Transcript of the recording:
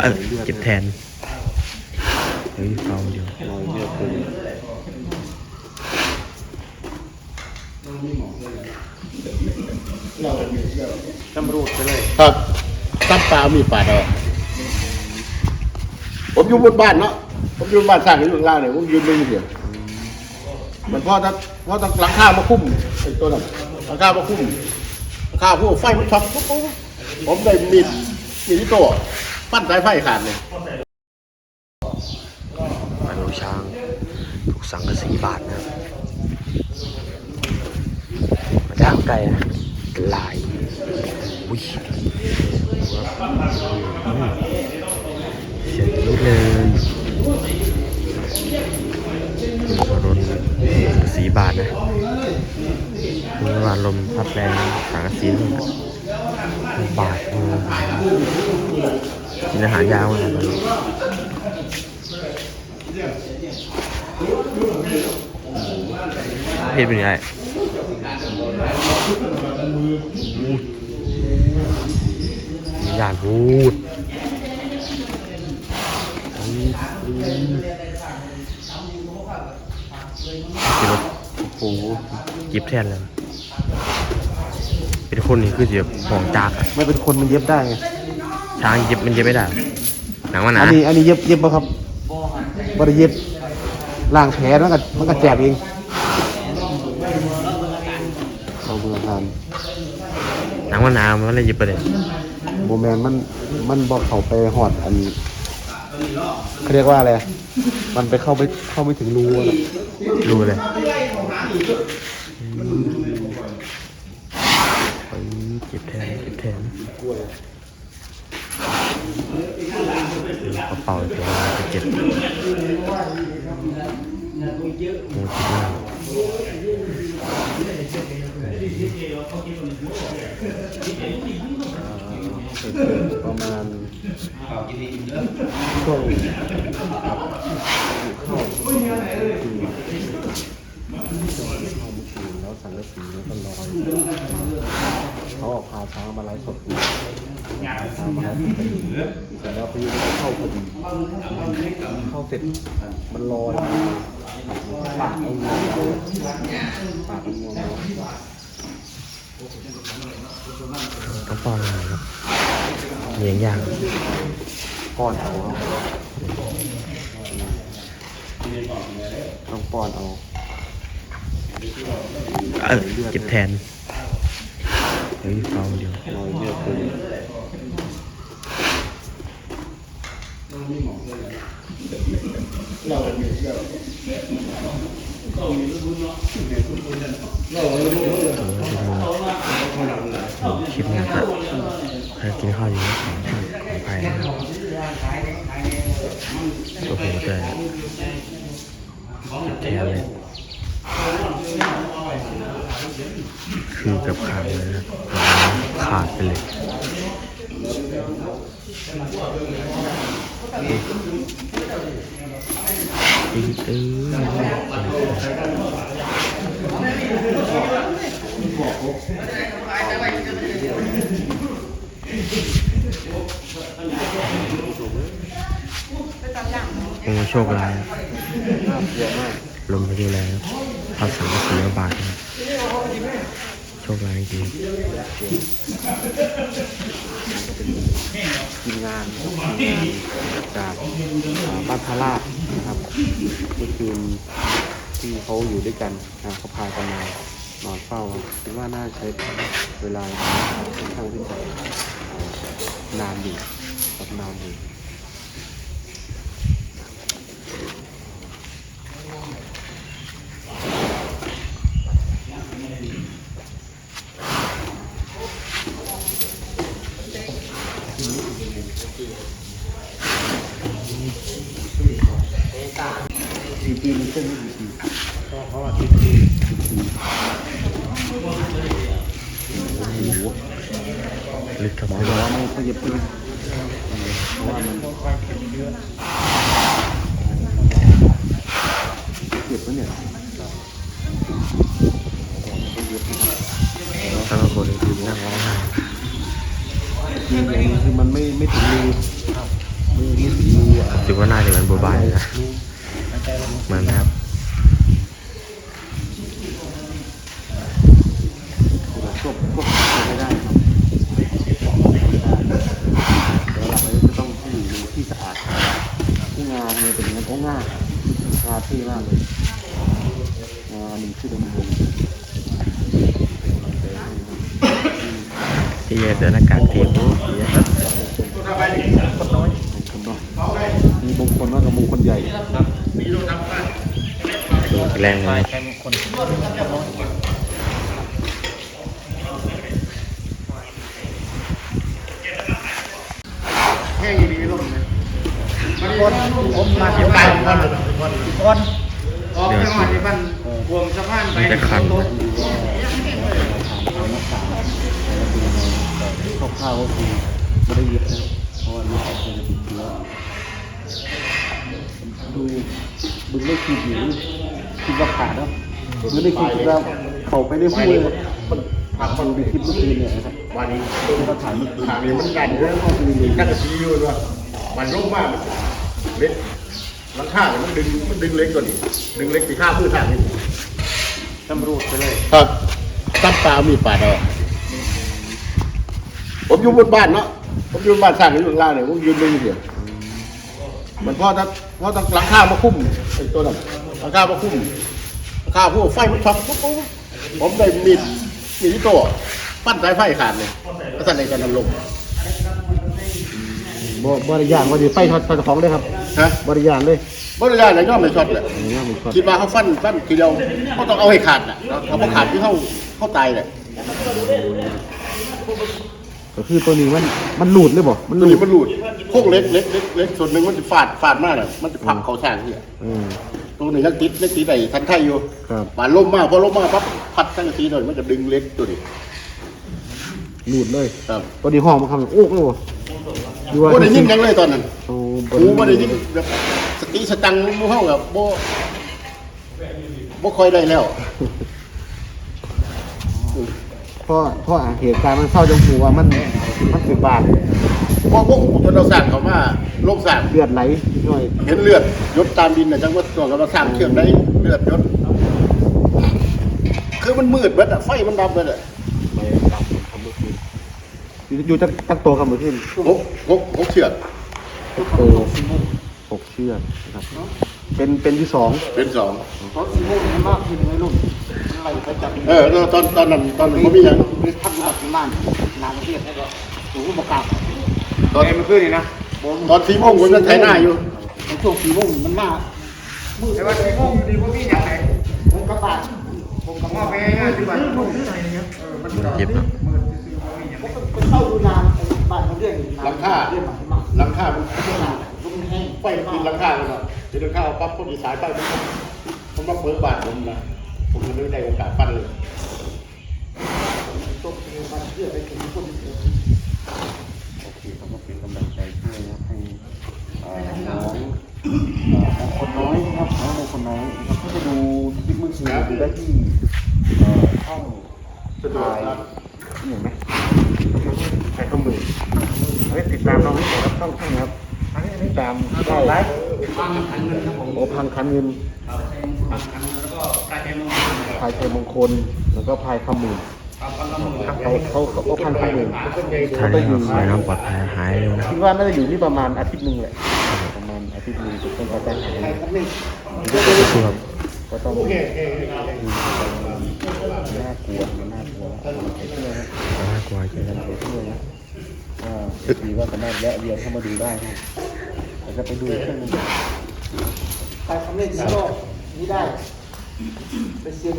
เออเจ็บแทนเฮ้ยเฝ้าเดียวรอยเลือดขึ้นตำรวจไปเลยครับตั้มปลามีปลาดอกผมอยู่บนบ้านเนาะผมอยู่บ้านสร้างอยู่ข้างล่างเนี่ยผมยืนไม่มีเสียงมันพ่อถ้าพอต้องหลังคามาคุ้มไอ้ตัวนั้นหลังคามาคุ้มหลังคาพวกไฟมันช็อตปุ๊บผมได้มีดมีดที่ตัว ปั้นสายไฟขาดเลยมาดูช้างถูกสังกะสีบาทนะครับมาดามไก่นะลายอุ้ยเสียงนี้เลยดูกระรนสังกะสีบาทนะเมื่อวานลมพัดแรงสังกะสีบาทเออ กินอาหารยาวเลยตอนนี้เพศเป็นยังไงยานพูดกินรถโอ้โหจิบแทนเลย เป็นคนนี่คือเสียหองจากอะไม่เป็นคนมันเย็บได้ไง ช้างเย็บมันเย็บไม่ได้ หนังมันหนาอันนี้อันนี้เย็บเย็บป่ะครับบ่ได้เย็บล่างแผลมันก็มันก็แจบเองเอาเบื่อทานหนังมันหนามันเลยเย็บไปเลยโมแมนมันมันบอกเขาไปหอดอันเขาเรียกว่าอะไรอะมันไปเข้าไปเข้าไม่ถึงรูอะนะรู้เลยเฮ้ยเจ็บแทนเจ็บแทน กระเป๋าเดี๋ยวจะเจ็บโอ้เจ็บมากประมาณช่วงเข้าปีเข้าปีแล้วสังกะสีแล้วก็ลอยเขาออกพาช้างมาไล่สด อยู่ช้างมาไล่เรายุก็เข้าพอดีเข้าเสร็จมันลอยปากเอางวงเปากเอางวงต้องปอนอะไรครับเลี้ยงยากป้อนเอาต้องป้อนเอาเออเจ็บแทนเฮ้ยเฝ้าเดียวรอยเลือด ขึ้นคลิปนี้จะใครกินข้าวอยู่ขอขออภัยนะครับโอ้โหแต่แทนเลยคือกับขาดเลยนะขาดไปเลย อีกเออโอ้โชคร้ายลมพายุแรงครับพัดสังกะสีระบาดครับ ชคร้ายจริงทีมงานทีมงานจากบ้านพาราชนะครับเมื่อคืนที่เขาอยู่ด้วยกันนะเขาพากันมานอนเฝ้าคิดว่าน่าใช้เวลาค่อนข้างที่จะอ่านานอยู่กับนานอ ยู่สี่ปีมันขึ้นไม่กี่ปีก็เขาอาทิตย์ที่สี่ปีโอ้โหลึกเข้าหมไปอบอกว่าไม่เขาเย็บใช่ไหมเพราะว่ามันเจ็บปะเนี่ยเขาเย็บนะครับถ้าบางคนคือนั่งร้องไห้คือคือมันไม่ไม่ถึงรูมีมีสีอ่ารู้สึกว่าน่าจะเหมือนบัวบานนะเห มือนไหมครับควบควบคุมไม่ได้ครับเดี๋ยวหลักเลยจะต้องให้อยู่ในที่สะอาดที่งานเนี่ยเป็นงานโอ้ง่ายงานที่มากเลยงานหนึ่งชื่อดำรงที่เสือหน้ากากทีมคนน้อยคนน้อยมีมง คลมากกับมงคลใหญ่แรงเลยใครมงคลแห้งอย่างนี้ลมเลยมันคนผมมาที่บ้านคนคนออกจังหวัดที่บ้านวงสะพานไปมันจะคันคร่าวๆก็คือไม่ได้เย็บนะเพราะว่าลูกเขาจะติดเชื้อ ดูดูไม่คิดอยู่คิดว่าขาดเนาะดูไม่คิดว่าเขาไปได้พูดเลยมันผ่านดูในคลิปเมื่อคืนเนี่ยนะครับวันนี้ที่เขาถ่ายเมื่อคืนถามนี้มันกันเรื่องของนักกษีอยู่ว่ามันร่มมากมันเล็กหลังคาเนี่ยมันดึงมันดึงเล็กกว่านี้ดึงเล็กตีข้าพืชทางนี้ตำรวจไปเลยครับตั้มปลามีปาดออกผมอยู่บนบ้านเนาะผมอยู่บนบ้านสร้างอยู่ข้างล่างเนี่ยผมยืนดูเดียว มันพ่อถ้าพ่อต้องหลังคามาคุ้มไอ้ตัวนั้นหลังคามาคุ้มหลังคาพวกไฟมันช็อตปุ๊บปุ๊บผมได้มีดมีดที่ตัวปั้นสายไฟขาดเลยแล้วสั่นในการทำลมบ่บริยานว่าจะไปทอดทอดของเลยครับฮะบริยานเลยบริการไหนก็ไม่ช็อตแหละอันนี้มันช็อตคิดว่าเขาฟันฟันทีเดียวเขาต้องเอาให้ขาดน่ะเขาพอขาดที่เขาเขาตายเลย ก็คือตัวนี้มันมันหลุดเลยบ่มันหตัวลุนี้ดมันหลุดโค้งเล็กเล็กเล็กเล็กส่วนหนึ่งมันจะฟาดฟาดมากเลยมันจะพับเขาช่างที่อะอืม ตัวนี้ยังติดเล็กติดไอ้ทันไทยอยู่ครับบานล่มมากพอล่มมากปั๊บพัดตั้งทีหน่อยมันจะดึงเล็กตัวนี้หลุดเลย ครับตัวนี้ห้องมันทำโอ้กเลยบ่ดูว่าโบได้ยินยังเลยตอนนั้นโอ้หูโบได้ยินแบบสติสตังค์มูเฮาแบบโบโบคอยได้แล้ว เพราะเพราะเหตุการณ์มันเศร้าจนหูว่ามันมันสิบบาทพอพวกจนเราสั่งเขามาลงสั่งเลือดไหลหน่อยเห็นเลือดยศตามดินนะจังว่าตัวกับเราสร้างเชื่อมได้เลือดยศคือมันมืดเบิดอะไฟมันดับเบิดอะไปดับทำเมื่อคืนอยู่อยู่ตั้งตั้งตัวครับเมื่อคืนหกหกหกเชือกโตหกเชือกนะครับเป็นเป็นที่สองเป็นสองเพราะสีม่วงมันมากขึ้นไหมลูก ไหลไปจับเออตอนตอนนั้นตอนนั้นผมมีหยังมีทับมาที่บ้านนางประเทศแล้วก็สูงประกาศตอนเมื่อคืนนี่นะตอนสี่โมงผมยังไถหน้าอยู่ในช่วงสีม่วงมันมากมืดแต่ว่าสีม่วงดีพวกพี่อย่างไรผมกระบาดผมกระบาดไปง่ายที่บ้านมืดที่ไหนเนี่ยเออมันเจ็บเนาะผมเข้าดูนานบ้านเขาเรียกหลังคาเรียกหมาหลังคามันหมาลูกแห้งไฟมันกินหลังคาเลยเนาะกินหลังคาปั๊บคนอีสายไปมันมันมาเปิดบาทผมนะ ผมเลยไม่ได้โอกาสปั้นเลยตกเป็นบ้านเชื่อไปถึงคนเดียวโอเคครับก็เป็นกำลังใจให้นะครับให้เอ่อน้องเอ่อคนน้อยนะครับน้องในคนน้อยนะครับก็จะดูคลิปมือถือดูได้ที่เอ่อช่องสะดวกครับเห็นไหมใส่ข้อมือเฮ้ยติดตามเราไม่ได้ครับต้องช่องนะครับติดตามได้ไลฟ์โอ้พังคันเงิน พายเทมงคล แล้วก็พายขมูลเขาเขาเขาเขาพันขมูลทางนี้ครับขอให้น้องปลอดภัยหายเร็วนะคิดว่าน่าจะอยู่ที่ประมาณอาทิตย์หนึ่งแหละประมาณอาทิตย์หนึ่งเป็นกระจายหายสู้ครับก็ต้องน่ากลัวมันน่ากลัวใส่เสื้อนะน่ากลัวจริงใส่เสื้อนะอ่าดีว่าสามารถแวะเวียนเข้ามาดูได้นะเราจะไปดูเครื่องนึงไปทำเล่นโลก นี้ได้ไปเซ็น